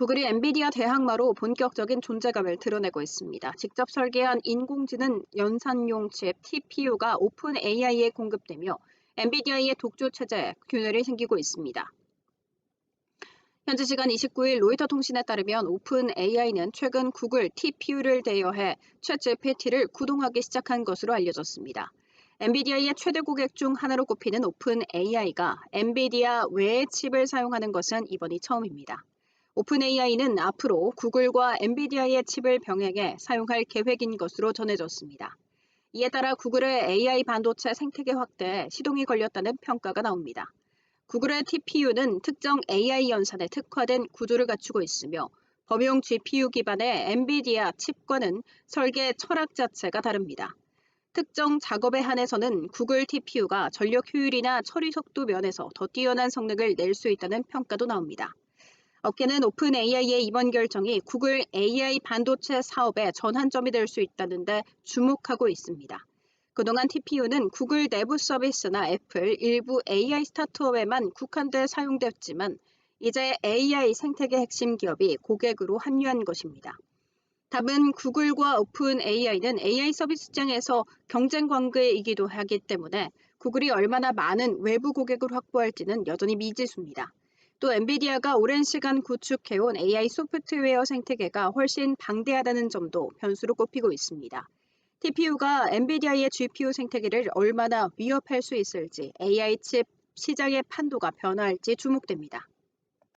구글이 엔비디아 대항마로 본격적인 존재감을 드러내고 있습니다. 직접 설계한 인공지능 연산용 칩 TPU가 오픈 AI에 공급되며 엔비디아의 독주 체제에 균열이 생기고 있습니다. 현지 시간 29일 로이터 통신에 따르면 오픈 AI는 최근 구글 TPU를 대여해 최 GPT를 구동하기 시작한 것으로 알려졌습니다. 엔비디아의 최대 고객 중 하나로 꼽히는 오픈 AI가 엔비디아 외의 칩을 사용하는 것은 이번이 처음입니다. 오픈 AI는 앞으로 구글과 엔비디아의 칩을 병행해 사용할 계획인 것으로 전해졌습니다. 이에 따라 구글의 AI 반도체 생태계 확대에 시동이 걸렸다는 평가가 나옵니다. 구글의 TPU는 특정 AI 연산에 특화된 구조를 갖추고 있으며 범용 GPU 기반의 엔비디아 칩과는 설계 철학 자체가 다릅니다. 특정 작업에 한해서는 구글 TPU가 전력 효율이나 처리 속도 면에서 더 뛰어난 성능을 낼 수 있다는 평가도 나옵니다. 업계는 오픈 AI의 이번 결정이 구글 AI 반도체 사업의 전환점이 될 수 있다는데 주목하고 있습니다. 그동안 TPU는 구글 내부 서비스나 애플 일부 AI 스타트업에만 국한돼 사용됐지만 이제 AI 생태계 핵심 기업이 고객으로 합류한 것입니다. 답은 구글과 오픈 AI는 AI 서비스장에서 경쟁 관계이기도 하기 때문에 구글이 얼마나 많은 외부 고객을 확보할지는 여전히 미지수입니다. 또 엔비디아가 오랜 시간 구축해온 AI 소프트웨어 생태계가 훨씬 방대하다는 점도 변수로 꼽히고 있습니다. TPU가 엔비디아의 GPU 생태계를 얼마나 위협할 수 있을지 AI 칩 시장의 판도가 변화할지 주목됩니다.